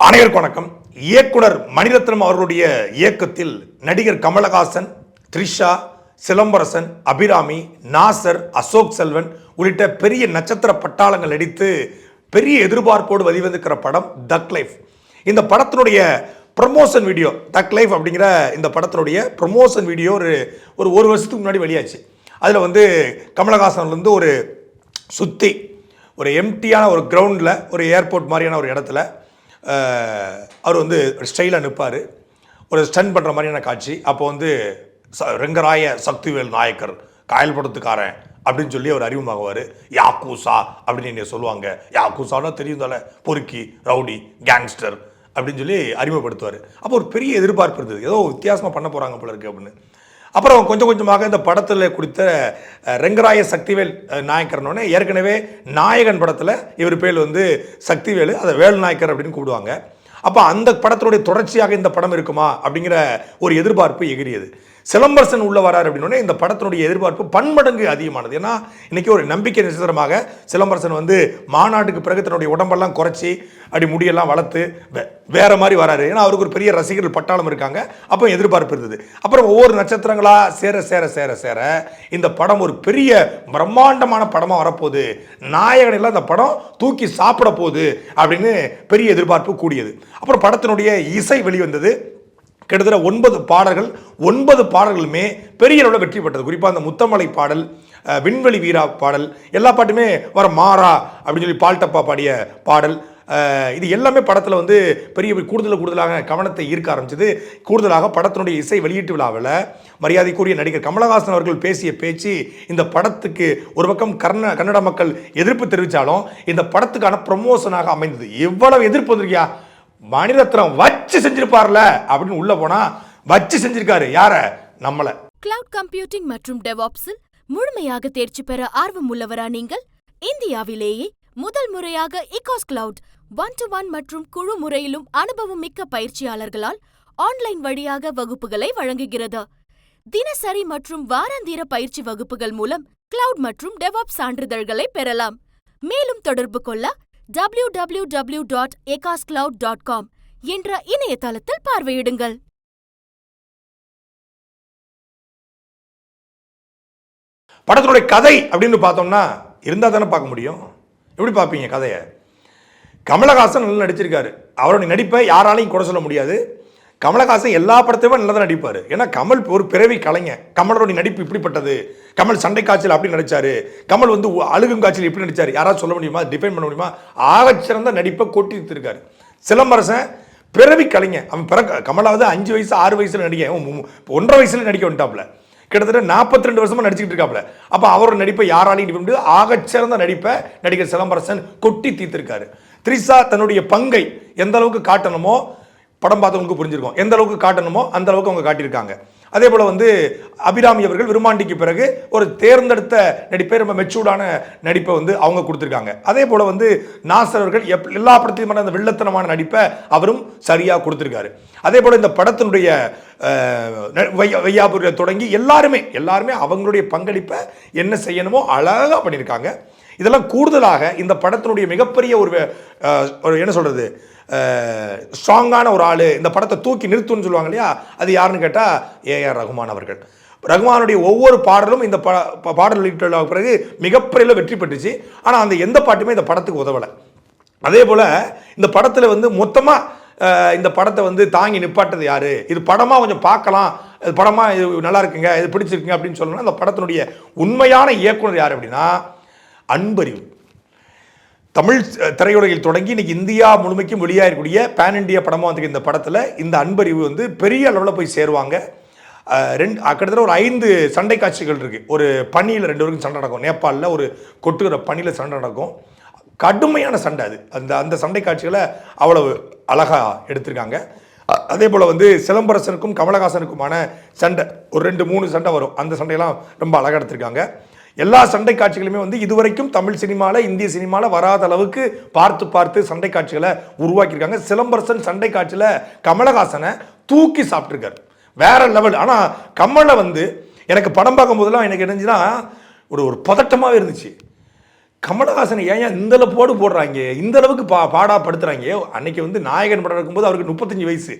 அனைவருக்கும் வணக்கம். இயக்குனர் மணிரத்னம் அவர்களுடைய இயக்கத்தில் நடிகர் கமலஹாசன் த்ரிஷா சிலம்பரசன் அபிராமி நாசர் அசோக் செல்வன் உள்ளிட்ட பெரிய நட்சத்திர பட்டாளங்கள் நடித்து பெரிய எதிர்பார்ப்போடு வெளிவந்திருக்கிற படம் தக் லைஃப் இந்த படத்தினுடைய ப்ரமோஷன் வீடியோ தக் லைஃப் அப்படிங்கிற இந்த படத்தினுடைய ப்ரமோஷன் வீடியோ ஒரு ஒரு ஒரு வருஷத்துக்கு முன்னாடி வெளியாச்சு. அதில் வந்து கமலஹாசன் வந்து ஒரு சுற்றி ஒரு எம்டியான ஒரு கிரவுண்டில் ஒரு ஏர்போர்ட் மாதிரியான ஒரு இடத்துல அவர் வந்து ஸ்டைலாக நிற்பார் ஒரு ஸ்டன் பண்ணுற மாதிரியான காட்சி. அப்போ வந்து ச ரெங்கராய சக்திவேல் நாயக்கர் காயல் படத்துக்காரன் அப்படின்னு சொல்லி அவர் அறிமுகமாகுவார். யாக்கூசா அப்படின்னு என்னை சொல்லுவாங்க. யாக்கூசானா தெரியும் தானே. பொறுக்கி ரவுடி கேங்ஸ்டர் அப்படின்னு சொல்லி அறிமுகப்படுத்துவார். அப்போ ஒரு பெரிய எதிர்பார்ப்பு இருந்தது. ஏதோ வித்தியாசமாக பண்ண போகிறாங்க போல இருக்குது அப்படின்னு. அப்புறம் கொஞ்சம் கொஞ்சமாக இந்த படத்தில் கொடுத்த ரெங்கராய சக்திவேல் நாயக்கர்னோடனே ஏற்கனவே நாயகன் படத்தில் இவர் பேர் வந்து சக்திவேலு அதை வேல் நாயக்கர் அப்படின்னு கூப்பிடுவாங்க. அப்போ அந்த படத்தினுடைய தொடர்ச்சியாக இந்த படம் இருக்குமா அப்படிங்கிற ஒரு எதிர்பார்ப்பு எகிரியது சிலம்பரசன் உள்ள வரார் அப்படின்னே இந்த படத்தினுடைய எதிர்பார்ப்பு பன்மடங்கு அதிகமானது. ஏன்னா இன்னைக்கு ஒரு நம்பிக்கை நட்சத்திரமாக சிலம்பரசன் வந்து மாநாட்டுக்கு பிறகு தன்னுடைய உடம்பெல்லாம் குறைச்சி அப்படி முடியெல்லாம் வளர்த்து வே- வேற மாதிரி வராரு. ஏன்னா அவருக்கு ஒரு பெரிய ரசிகர்கள் பட்டாளம் இருக்காங்க. அப்போ எதிர்பார்ப்பு இருந்தது. அப்புறம் ஒவ்வொரு நட்சத்திரங்களா சேர சேர சேர சேர இந்த படம் ஒரு பெரிய பிரம்மாண்டமான படமாக வரப்போகுது. நாயகனில் அந்த இந்த படம் தூக்கி சாப்பிட போகுது அப்படின்னு பெரிய எதிர்பார்ப்பு கூடியது. அப்புறம் படத்தினுடைய இசை வெளிவந்தது. கிட்டத்தட்ட ஒன்பது பாடல்கள் ஒன்பது பாடல்களுமே பெரிய அளவில் வெற்றி பெற்றது. குறிப்பாக அந்த முத்தமலை பாடல் விண்வெளி வீரா பாடல் எல்லா பாட்டுமே வர மாறா அப்படின்னு சொல்லி பால்டப்பா பாடிய பாடல் இது எல்லாமே படத்தில் வந்து பெரிய கூடுதல் கூடுதலாக கவனத்தை ஈர்க்க ஆரம்பிச்சது. கூடுதலாக படத்தினுடைய இசை வெளியீட்டு விழாவில் மரியாதைக்குரிய நடிகர் கமலஹாசன் அவர்கள் பேசிய பேச்சு இந்த படத்துக்கு ஒரு பக்கம் கர்ண கன்னட மக்கள் எதிர்ப்பு தெரிவித்தாலும் இந்த படத்துக்கான ப்ரமோஷனாக அமைந்தது. எவ்வளவு எதிர்ப்பு வந்திருக்கியா? மணிரத்னம் வச்சு செஞ்சிருப்பார்ல அப்படின்னு உள்ள போனா வச்சு செஞ்சிருக்காரு. யார? நம்மள. கிளவுட் கம்ப்யூட்டிங் மற்றும் டெவாப்ஸில் முழுமையாக தேர்ச்சி பெற ஆர்வம் உள்ளவரா நீங்கள்? இந்தியாவிலேயே முதல் முறையாக இகாஸ் கிளவுட் ஒன் டு ஒன் மற்றும் குழு முறையிலும் அனுபவம் மிக்க பயிற்சியாளர்களால் ஆன்லைன் வழியாக வகுப்புகளை வழங்குகிறது. தினசரி மற்றும் வாராந்திர பயிற்சி வகுப்புகள் மூலம் கிளவுட் மற்றும் டெவாப் சான்றிதழ்களை பெறலாம். மேலும் தொடர்பு கொள்ள டபிள்யூ டபிள்யூ டபிள்யூ டாட் ஏகாஸ் கிளவுட் டாட் காம் என்ற இணையதளத்தில் பார்வையிடுங்கள். படத்தினுடைய கதை அப்படின்னு பார்த்தோம்னா இருந்தால் தானே பார்க்க முடியும். எப்படி பார்ப்பீங்க கதையை? கமலஹாசன் நல்லா நடிச்சிருக்காரு. அவருடைய நடிப்பை யாராலையும் குறை சொல்ல முடியாது. கமலஹாசன் எல்லா படத்தையுமே நல்லா தான் நடிப்பார். ஏன்னா கமல் ஒரு பிறவி கலைஞன். கமலோடைய நடிப்பு இப்படிப்பட்டது. கமல் சண்டை காய்ச்சல் அப்படி நடிச்சாரு. கமல் வந்து அழுகும் காய்ச்சல் இப்படி நடித்தார் யாராவது சொல்ல முடியுமா? டிஃபைன் பண்ண முடியுமா? ஆகச்சிறந்த நடிப்பை கொட்டி சிலம்பரசன் பிறவி கலைஞன். அவன் பிற கமலாவது அஞ்சு வயசு ஆறு வயசில் நடிக்க மு- ஒன்றரை வயசுல நடிக்க வந்துட்டாப்ல கிட்டத்தட்ட 42 ரெண்டு வருஷமா நடிச்சுக்கிட்டு இருக்காப்ல அப்போ அவரோட நடிப்பை யாராலையும் நடிக்க முடியாது. ஆகச்சிறந்த நடிப்பை நடிகர் சிலம்பரசன் கொட்டி தீர்த்திருக்காரு. த்ரிஷா தன்னுடைய பங்கை எந்த அளவுக்கு காட்டணுமோ படம் பார்த்தவங்களுக்கு புரிஞ்சிருக்கும். எந்த அளவுக்கு காட்டணுமோ அந்த அளவுக்கு அவங்க காட்டியிருக்காங்க. அதே போல் வந்து அபிராமி அவர்கள் விருமாண்டிக்கு பிறகு ஒரு தேர்ந்தெடுத்த நடிப்பை ரொம்ப மெச்சூர்டான நடிப்பை வந்து அவங்க கொடுத்துருக்காங்க. அதே போல் வந்து நாசர் அவர்கள் எப் எல்லா படத்திலுமான அந்த வில்லத்தனமான நடிப்பை அவரும் சரியாக கொடுத்துருக்காரு. அதே போல் இந்த படத்தினுடைய அஹ், வையாபுரியில் தொடங்கி எல்லாருமே எல்லாருமே அவங்களுடைய பங்களிப்பை என்ன செய்யணுமோ அழகாக பண்ணியிருக்காங்க. இதெல்லாம் கூடுதலாக இந்த படத்தினுடைய மிகப்பெரிய ஒரு ஒரு என்ன சொல்கிறது ஸ்ட்ராங்கான ஒரு ஆள். இந்த படத்தை தூக்கி நிறுத்துன்னு சொல்லுவாங்க இல்லையா அது யாருன்னு கேட்டால் ஏஆர் ரகுமான் அவர்கள். ரகுமானுடைய ஒவ்வொரு பாடலும் இந்த ப பாடல் வெளியிட்ட பிறகு மிகப்பெரிய வெற்றி பெற்றுச்சு. ஆனால் அந்த எந்த பாட்டுமே இந்த படத்துக்கு உதவலை. அதே போல் இந்த படத்தில் வந்து மொத்தமாக இந்த படத்தை வந்து தாங்கி நிப்பாட்டது யார்? இது படமாக கொஞ்சம் பார்க்கலாம். இது படமாக இது நல்லா இருக்குங்க இது பிடிச்சிருக்குங்க அப்படின்னு சொல்லணும்னா அந்த படத்தினுடைய உண்மையான இயக்குனர் யார் அப்படின்னா அன்பறிவு. தமிழ் திரையுலகில் தொடங்கி இன்னைக்கு இந்தியா முழுமைக்கும் வெளியாகக்கூடிய பேன் இண்டியா படமாக வந்திருக்க இந்த படத்தில் இந்த அன்பறிவு வந்து பெரிய அளவில் போய் சேருவாங்க. ரெண்டு கிட்டத்தட்ட ஒரு ஐந்து சண்டை காட்சிகள் இருக்குது ஒரு பனியில் ரெண்டு பேருக்கும் சண்டை நடக்கும். நேபாளில் ஒரு கொட்டுகிற பனியில் சண்டை நடக்கும். கடுமையான சண்டை அது. அந்த அந்த சண்டை காட்சிகளை அவ்வளவு அழகாக எடுத்திருக்காங்க. அதே போல் வந்து சிலம்பரசனுக்கும் கமலஹாசனுக்குமான சண்டை. ஒரு ரெண்டு மூணு சண்டை வரும். அந்த சண்டையெல்லாம் ரொம்ப அழகாக எடுத்திருக்காங்க. எல்லா சண்டை காட்சிகளுமே வந்து இதுவரைக்கும் தமிழ் சினிமாவில் இந்திய சினிமாவில் வராத அளவுக்கு பார்த்து பார்த்து சண்டை காட்சிகளை உருவாக்கியிருக்காங்க. சிலம்பரசன் சண்டை காட்சியில் கமலஹாசனை தூக்கி சாப்பிட்ருக்காரு வேற லெவல். ஆனால் கமலை வந்து எனக்கு படம் பார்க்கும்போதெல்லாம் எனக்கு என்னஞ்சுன்னா ஒரு ஒரு பதட்டமாகவே இருந்துச்சு. கமலஹாசன் ஏன் ஏன் இந்த அளவு போடு போடுறாங்க? இந்த அளவுக்கு பா பாடா படுத்துறாங்க? அன்னைக்கு வந்து நாயகன் படம் இருக்கும்போது அவருக்கு முப்பத்தஞ்சு வயசு.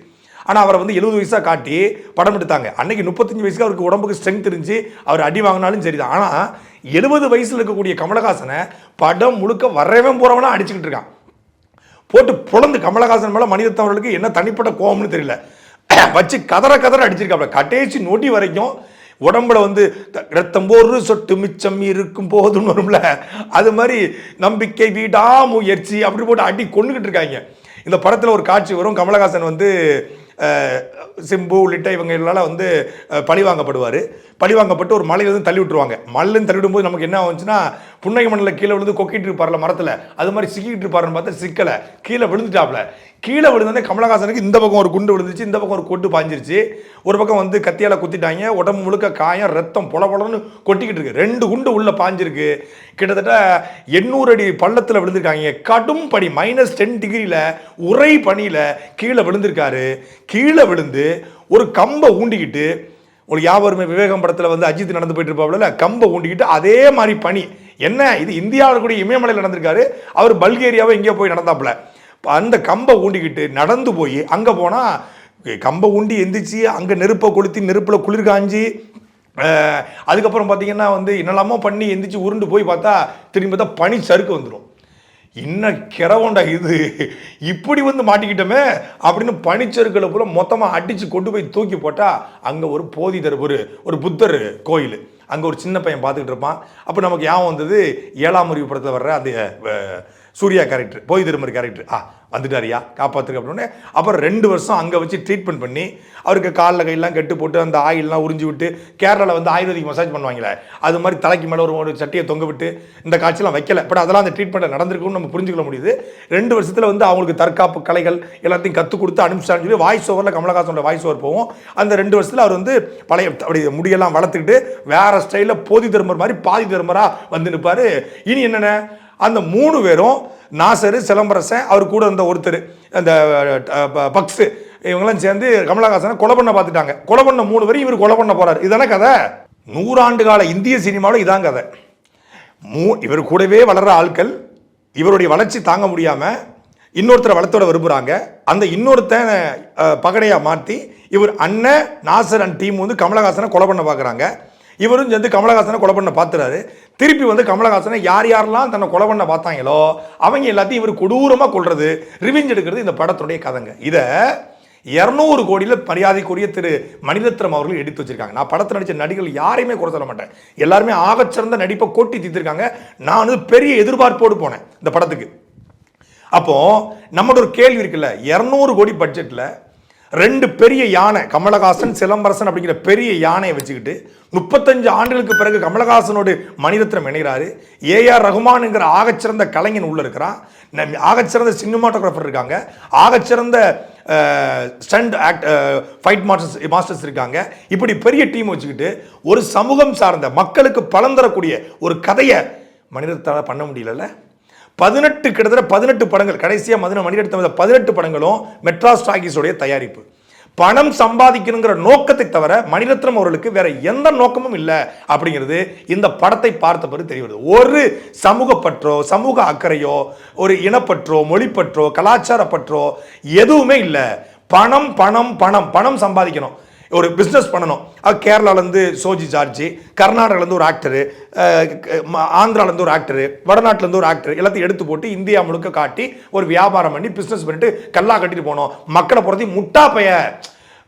ஆனால் அவரை வந்து எழுபது வயசாக காட்டி படம் எடுத்தாங்க. அன்னைக்கு முப்பத்தஞ்சு வயசுக்கு அவருக்கு உடம்புக்கு ஸ்ட்ரென்த் இருந்துச்சு. அவர் அடி வாங்கினாலும் சரிதான். ஆனால் எழுபது வயசில் இருக்கக்கூடிய கமலஹாசனை படம் முழுக்க வரவே போகிறவனா அடிச்சுக்கிட்டு இருக்கான். போட்டு புலந்து கமலஹாசன் மேலே மனிதத்தவர்களுக்கு என்ன தனிப்பட்ட கோபம்னு தெரியல. வச்சு கதற கதற அடிச்சிருக்காப்ல. கடைசி நொடி வரைக்கும் உடம்புல வந்து ரத்தம் ஒரு சொட்டு மிச்சம் இருக்கும் போதுன்னு வரும்ல. அது மாதிரி நம்பிக்கை வீடா முயற்சி அப்படி போட்டு அடி கொண்டுகிட்டு இருக்காங்க. இந்த படத்தில் ஒரு காட்சி வரும். கமலஹாசன் வந்து சிம்பு உள்ளிட்ட இவங்க எல்லாம் வந்து பழி வாங்கப்படுவார். பழி வாங்கப்பட்டு ஒரு மலையிலேருந்து தள்ளி விட்டுருவாங்க. மல்லுன்னு தள்ளி விடும்போது நமக்கு என்ன ஆகுச்சுன்னா புன்னகை மண்ணில் கீழே விழுந்து கொக்கிட்டு இருப்பார்ல மரத்தில்? அது மாதிரி சிக்கிட்டு இருப்பாருன்னு பார்த்தா சிக்கலை. கீழே விழுந்துட்டாப்ல. கீழே விழுந்தோடனே கமலஹாசனுக்கு இந்த பக்கம் ஒரு குண்டு விழுந்துச்சு இந்த பக்கம் ஒரு கொட்டு பாஞ்சிருச்சு. ஒரு பக்கம் வந்து கத்தியால் குத்திட்டாங்க உடம்பு முழுக்க காயம் ரத்தம் பொல பொலன்னு கொட்டிக்கிட்டு இருக்கு. ரெண்டு குண்டு உள்ளே பாஞ்சிருக்கு. கிட்டத்தட்ட எண்ணூறு அடி பள்ளத்தில் விழுந்திருக்காங்க. கடும் பனி மைனஸ் டென் டிகிரியில் உரை பனியில் கீழே விழுந்திருக்காரு. கீழே விழுந்து ஒரு கம்பை ஊண்டிக்கிட்டு உங்களுக்கு யாவருமே விவேகம் படத்தில் வந்து அஜித் நடந்து போயிட்டு இருப்பாப்ல கம்பை ஊண்டிக்கிட்டு அதே மாதிரி பனி. என்ன? இது இந்தியாவில் கூட இமயமலையில் நடந்திருக்காரு. அவர் பல்கேரியாவை இங்கே போய் நடந்தாப்புல. அந்த கம்பை ஊண்டிக்கிட்டு நடந்து போய் அங்கே போனால் கம்பை ஊண்டி எந்திரிச்சு அங்கே நெருப்பை கொளுத்தி நெருப்பில் குளிர் காஞ்சி அதுக்கப்புறம் பார்த்தீங்கன்னா வந்து என்னெல்லாமோ பண்ணி எந்திரிச்சு உருண்டு போய் பார்த்தா திரும்பி பார்த்தா பனி சறுக்கு வந்துடும் இன்னும் கிரவண்டா இது? இப்படி வந்து மாட்டிக்கிட்டோமே? அப்படின்னு பனிச்சறுக்களை கூட மொத்தமாக அடித்து கொண்டு போய் தூக்கி போட்டால் அங்கே ஒரு போதிதர் ஒரு ஒரு புத்தர் கோயில். அங்கே ஒரு சின்ன பையன் பார்த்துக்கிட்டு இருப்பான். அப்போ நமக்கு ஞாபகம் வந்தது ஏழாம் அறிவு படத்தில் வர்ற அந்த சூர்யா கேரக்டர் போய் திருமர் கேரக்டர் ஆ வந்துட்டாரியா காப்பாற்றுக்க அப்படின்னு அப்புறம் ரெண்டு வருஷம் அங்கே வச்சு ட்ரீட்மெண்ட் பண்ணி அவருக்கு காலில் கையெல்லாம் கெட்டு போட்டு அந்த ஆயிலெலாம் உறிஞ்சி விட்டு கேரளாவில் வந்து ஆயுர்வேதிக் மசாஜ் பண்ணுவாங்களே அது மாதிரி தலைக்கு மேலே ஒரு ஒரு சட்டியை தொங்க விட்டு இந்த காட்சியெல்லாம் வைக்கல. பட் அதெல்லாம் அந்த ட்ரீட்மெண்ட்டை நடந்திருக்கும்னு நம்ம புரிஞ்சுக்க முடியுது. ரெண்டு வருஷத்தில் வந்து அவங்களுக்கு தற்காப்பு கலைகள் எல்லாத்தையும் கற்றுக் கொடுத்து அனுப்பிச்சான்னு சொல்லி வாய்ஸ் ஓவரில் கமலஹாசனோட வாய்ஸ் ஓவர் போவோம் அந்த ரெண்டு வருஷத்தில் அவர் வந்து பழைய அப்படி முடியெல்லாம் வளர்த்துக்கிட்டு வேறு ஸ்டைலில் போதி தர்மர் மாதிரி பாதி தர்மராக வந்து நிற்பார் இனி என்னென்ன? அந்த மூணு பேரும் நாசர் சிலம்பரசன் அவர் கூட இருந்த ஒருத்தர் அந்த பக்ஸு இவங்களாம் சேர்ந்து கமலஹாசனை கொலை பண்ண பார்த்துட்டாங்க. கொலை பண்ண மூணு பேரும் இவர் கொலை பண்ண போகிறார் இதான கதை? நூறாண்டு கால இந்திய சினிமாவில் இதான் கதை. மூ இவர் கூடவே வளர்ற ஆட்கள் இவருடைய வளர்ச்சி தாங்க முடியாமல் இன்னொருத்தரை வளர்த்தோட விரும்புகிறாங்க அந்த இன்னொருத்தன் பகடையாக மாற்றி இவர் அண்ணன் நாசர் அண்ட் டீம் வந்து கமலஹாசனை கொலை பண்ண பார்க்குறாங்க. இவரும் சேர்ந்து கமலஹாசனை கொலை பண்ண பார்த்துறாரு திருப்பி வந்து கமலஹாசனை யார் யாரெல்லாம் தன்னை கொலை பண்ண பார்த்தாங்களோ அவங்க எல்லாத்தையும் இவர் கொடூரமாக கொள்வது ரிவெஞ்ச் எடுக்கிறது இந்த படத்துடைய கதைங்க. இதை இரநூறு கோடியில் மரியாதைக்குரிய திரு மணிரத்னம் அவர்கள் எடுத்து வச்சிருக்காங்க. நான் படத்தில் நடித்த நடிகர்கள் யாரையுமே குறை சொல்ல மாட்டேன். எல்லாருமே ஆகச்சிறந்த நடிப்பை கொட்டி தீர்த்திருக்காங்க. நான் பெரிய எதிர்பார்ப்போடு போனேன் இந்த படத்துக்கு. அப்போ நம்மளோட ஒரு கேள்வி இருக்குல்ல இரநூறு கோடி பட்ஜெட்டில் ரெண்டு பெரிய யானை கமலஹாசன் சிலம்பரசன் அப்படிங்கிற பெரிய யானையை வச்சுக்கிட்டு முப்பத்தஞ்சு ஆண்டுகளுக்கு பிறகு கமலஹாசனோடு மணிரத்னம் இணைகிறாரு. ஏஆர் ரகுமான்ங்கிற ஆகச்சிறந்த கலைஞன் உள்ளே இருக்கிறான். ஆகச்சிறந்த சினிமாட்டோகிராஃபர் இருக்காங்க. ஆகச்சிறந்த stunt act fight masters masters இருக்காங்க. இப்படி பெரிய டீம் வச்சுக்கிட்டு ஒரு சமூகம் சார்ந்த மக்களுக்கு பலன் தரக்கூடிய ஒரு கதையை மனிதத்தால் பண்ண முடியலல்ல? பதினெட்டு கிட்டத்தட்ட பதினெட்டு படங்கள் கடைசியாக மதுரை மணிரத்னம் பதினெட்டு படங்களும் மெட்ராஸ் டாக்கீஸோடைய தயாரிப்பு. பணம் சம்பாதிக்கணுங்கிற நோக்கத்தை தவிர மணிரத்னம் அவர்களுக்கு வேற எந்த நோக்கமும் இல்லை அப்படிங்கிறது இந்த படத்தை பார்த்த பிறகு தெரிய வருது. ஒரு சமூக பற்றோ சமூக அக்கறையோ ஒரு இனப்பற்றோ மொழிப்பற்றோ கலாச்சார பற்றோ எதுவுமே இல்லை. பணம் பணம் பணம் பணம் சம்பாதிக்கணும். ஒரு பிஸ்னஸ் பண்ணணும். அது கேரளாலேருந்து சோஜி ஜார்ஜி கர்நாடகாலேருந்து ஒரு ஆக்டரு ஆந்திராலேருந்து ஒரு ஆக்டரு வடநாட்டிலேருந்து ஒரு ஆக்டர் எல்லாத்தையும் எடுத்து போட்டு இந்தியா முழுக்க காட்டி ஒரு வியாபாரம் பண்ணி பிஸ்னஸ் பண்ணிட்டு கல்லா கட்டிட்டு போனோம். மக்களை பொறுத்தி முட்டா பைய.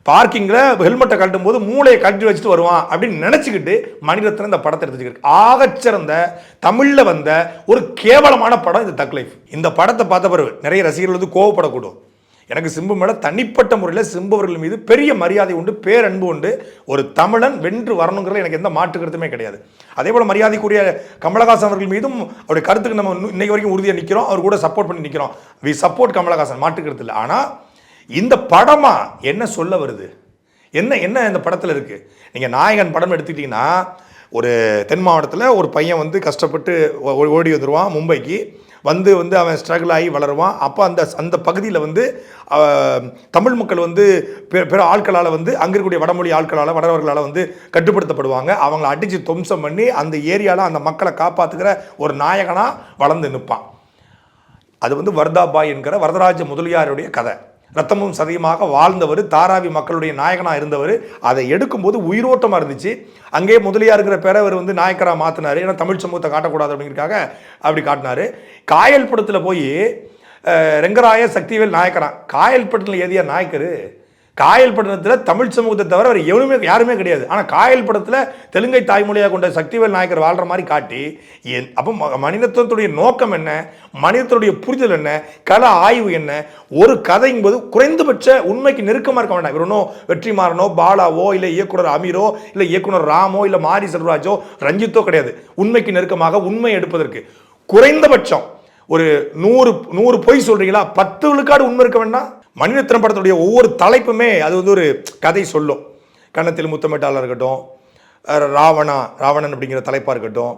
பார்க்கிங்கில் ஹெல்மெட்டை கட்டும் போது மூளையை கட்டி வச்சுட்டு வருவான் அப்படின்னு நினச்சிக்கிட்டு மணிரத்னம் இந்த படத்தை எடுத்துக்கிட்டு ஆகச்சிறந்த தமிழில் வந்த ஒரு கேவலமான படம் இந்த தக் லைஃப். இந்த படத்தை பார்த்த பிறகு நிறைய ரசிகர்கள் வந்து கோவப்படக்கூடும். எனக்கு சிம்பு மேலே தனிப்பட்ட முறையில் சிம்பவர்கள் மீது பெரிய மரியாதை உண்டு பேரன்பு உண்டு. ஒரு தமிழன் வென்று வரணுங்கிறது எனக்கு எந்த மாற்று கருத்துமே கிடையாது. அதே போல் மரியாதைக்குரிய கமலஹாசன் அவர்கள் மீதும் அவருடைய கருத்துக்கு நம்ம இன்னைக்கு வரைக்கும் உறுதியாக நிற்கிறோம் அவர் கூட சப்போர்ட் பண்ணி நிற்கிறோம் வி சப்போர்ட் கமலஹாசன் மாற்று கருத்து இல்லை. ஆனால் இந்த படமா என்ன சொல்ல வருது? என்ன என்ன இந்த படத்தில் இருக்குது நீங்கள் நாயகன் படம் எடுத்துக்கிட்டிங்கன்னா ஒரு தென் மாவட்டத்தில் ஒரு பையன் வந்து கஷ்டப்பட்டு ஓ- ஓடி வந்துடுவான் மும்பைக்கு. வந்து வந்து அவன் ஸ்ட்ரகிள் ஆகி வளருவான். அப்போ அந்த அந்த பகுதியில் வந்து தமிழ் மக்கள் வந்து பிற பிற ஆட்களால் வந்து அங்கே இருக்கக்கூடிய வடமொழி ஆட்களால் வடவர்களால் வந்து கட்டுப்படுத்தப்படுவாங்க. அவங்கள அடித்து துவம்சம் பண்ணி அந்த ஏரியாவில் அந்த மக்களை காப்பாற்றுக்கிற ஒரு நாயகனாக வளர்ந்து நிற்பான் அது வந்து வர்தாபாய் என்கிற வரதராஜ முதலியாருடைய கதை. ரத்தமும் சதையுமாக வாழ்ந்தவர் தாராவி மக்களுடைய நாயகனாக இருந்தவர். அதை எடுக்கும்போது உயிரோட்டமாக இருந்துச்சு. அங்கேயே முதலியாக இருக்கிற பேரை அவர் வந்து நாயக்கராக மாற்றினார் ஏன்னா தமிழ் சமூகத்தை காட்டக்கூடாது அப்படிங்கிறக்காக அப்படி காட்டினார். காயல் படத்தில் போய் ரெங்கராய சக்திவேல் நாயக்கரான் காயல் படத்தில் எதிய நாயக்கர் காயல் பட்டணத்தில் தமிழ் சமூகத்தை தவிர அவர் எவனுமே யாருமே கிடையாது. ஆனால் காயல் படத்தில் தெலுங்கை தாய்மொழியாக கொண்ட சக்திவேல் நாயக்கர் வாழ்கிற மாதிரி காட்டி என் அப்போ ம- மனிதத்துவத்துடைய நோக்கம் என்ன? மனிதத்துடைய புரிதல் என்ன? கல ஆய்வு என்ன? ஒரு கதைங்கும்போது குறைந்தபட்ச உண்மைக்கு நெருக்கமாக இருக்க வேண்டாம். இவர் ஒன்றும் வெற்றிமாறனோ பாலாவோ இல்லை இயக்குனர் அமீரோ இல்லை இயக்குனர் ராமோ இல்லை மாரி செல்வராஜோ ரஞ்சித்தோ கிடையாது. உண்மைக்கு நெருக்கமாக உண்மை எடுப்பதற்கு. குறைந்தபட்சம் ஒரு நூறு நூறு பொய் சொல்கிறீங்களா பத்து விழுக்காடு உண்மை இருக்க வேண்டாம். மணிரத்னம் படத்துடைய ஒவ்வொரு தலைப்புமே அது வந்து ஒரு கதை சொல்லும். கன்னத்தில் முத்தமிட்டாளர் இருக்கட்டும் ராவணா ராவணன் அப்படிங்கிற தலைப்பாக இருக்கட்டும்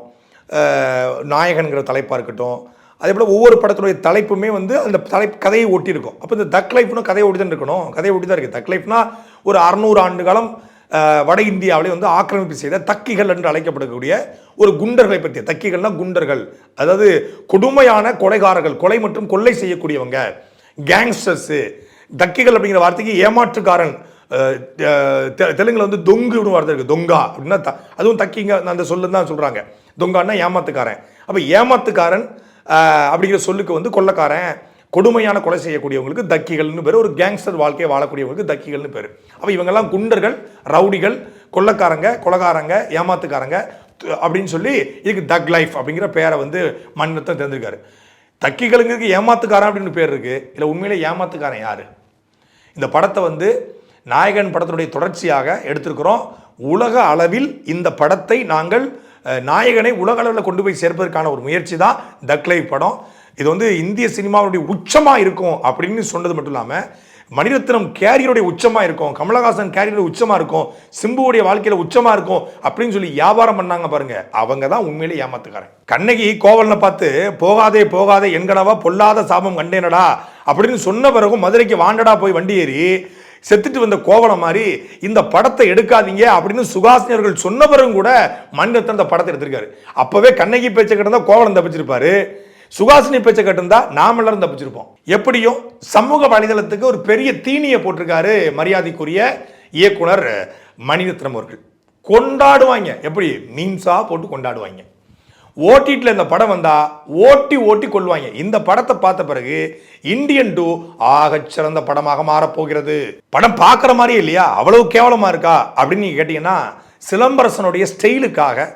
நாயகன்கிற தலைப்பாக இருக்கட்டும் அதே போல் ஒவ்வொரு படத்துடைய தலைப்புமே வந்து அந்த தலை கதையை ஒட்டியிருக்கும். அப்போ இந்த தக் லைஃப்னு கதையை ஒட்டி தான் இருக்கணும். கதையை ஒட்டி தான் இருக்குது தக் லைஃப்னா ஒரு அறநூறு ஆண்டு காலம் வட இந்தியாவிலே வந்து ஆக்கிரமிப்பு செய்த தக்கிகள் என்று அழைக்கப்படக்கூடிய ஒரு குண்டர்களை பற்றிய தக்கிகள்னா குண்டர்கள். அதாவது கொடுமையான கொலைகாரர்கள் கொலை மற்றும் கொள்ளை செய்யக்கூடியவங்க கேங்ஸ்டர்ஸு தக்கிகள் அப்படிங்கிற வார்த்தைக்கு ஏமாற்றுக்காரன் தெலுங்கில் தெ- வந்து தொங்குன்னு வார்த்தை இருக்குது தொங்கா அப்படின்னா த- அதுவும் தக்கிங்க அந்த சொல்லு தான் சொல்கிறாங்க தொங்கான்னா ஏமாத்துக்காரன். அப்போ ஏமாத்துக்காரன் அப்படிங்கிற சொல்லுக்கு வந்து கொள்ளக்காரன். கொடுமையான கொலை செய்யக்கூடியவங்களுக்கு தக்கிகள்னு பேர். ஒரு கேங்ஸ்டர் வாழ்க்கையை வாழக்கூடியவங்களுக்கு தக்கிகள்னு பேர். அப்போ இவங்கெல்லாம் குண்டர்கள் ரவுடிகள் கொள்ளக்காரங்க கொலகாரங்க ஏமாத்துக்காரங்க அப்படின்னு சொல்லி இதுக்கு தக் லைஃப் அப்படிங்கிற பேரை வந்து மன்னத்தை தக்கி தக்கிகளுங்களுக்கு ஏமாத்துக்காரன் அப்படின்னு பேர் இருக்குது இல்லை உண்மையிலே ஏமாத்துக்காரன் யார்? இந்த படத்தை வந்து நாயகன் படத்தினுடைய தொடர்ச்சியாக எடுத்திருக்கிறோம். உலக அளவில் இந்த படத்தை நாங்கள் நாயகனை உலக அளவில் கொண்டு போய் சேர்ப்பதற்கான ஒரு முயற்சி தான் தக்லை படம். இது வந்து இந்திய சினிமாவுடைய உச்சமாக இருக்கும் அப்படின்னு சொன்னது மட்டும் இல்லாமல் மணிரத்னம் கேரியருடைய உச்சமாக இருக்கும். கமலஹாசன் கேரியருடைய உச்சமாக இருக்கும். சிம்புவுடைய வாழ்க்கையில் உச்சமாக இருக்கும் அப்படின்னு சொல்லி வியாபாரம் பண்ணாங்க பாருங்க. அவங்க தான் உண்மையிலே ஏமாத்துக்காரன். கண்ணகி கோவலனை பார்த்து போகாதே போகாதே என்கனவா பொல்லாத சாபம் கண்டேனடா அப்படின்னு சொன்ன பிறகும் மதுரைக்கு வாண்டடா போய் வண்டி ஏறி செத்துட்டு வந்த கோவலம் மாதிரி இந்த படத்தை எடுக்காதீங்க அப்படின்னு சுகாசினியர்கள் சொன்ன பிறகும் கூட மணிரத்னம் இந்த படத்தை எடுத்திருக்காரு. அப்பவே கண்ணகி பேச்சை தான் கோவலம் தப்பிச்சிருப்பாரு. சுகாசினி பேச்சை கட்டிருந்தா நாம எல்லாரும் தப்பிச்சிருப்போம். எப்படியும் சமூக வலைதளத்துக்கு ஒரு பெரிய தீனியை போட்டிருக்காரு மரியாதைக்குரிய இயக்குனர் மணிரத்னம் அவர்கள். கொண்டாடுவாங்க. எப்படி? மீன்ஸா போட்டு கொண்டாடுவாங்க. ஓட்டிட்டில் இந்த படம் வந்தால் ஓட்டி ஓட்டி கொள்வாங்க. இந்த படத்தை பார்த்த பிறகு இந்தியன் டூ ஆகச்சிறந்த படமாக மாறப்போகிறது. படம் பார்க்குற மாதிரியே இல்லையா? அவ்வளவு கேவலமாக இருக்கா? அப்படின்னு நீங்கள் கேட்டீங்கன்னா சிலம்பரசனுடைய ஸ்டைலுக்காக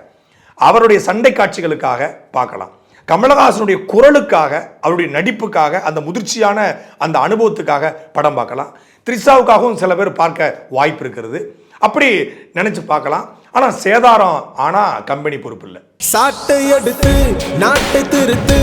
அவருடைய சண்டை காட்சிகளுக்காக பார்க்கலாம். கமலஹாசனுடைய குரலுக்காக அவருடைய நடிப்புக்காக அந்த முதிர்ச்சியான அந்த அனுபவத்துக்காக படம் பார்க்கலாம். த்ரிஷாவுக்காகவும் சில பேர் பார்க்க வாய்ப்பு இருக்கிறது. அப்படி நினைச்சு பார்க்கலாம். ஆனா சேதாரம் ஆனா கம்பெனி பொறுப்பு இல்லை. சாட்டை எடுத்து நாட்டை திருத்து.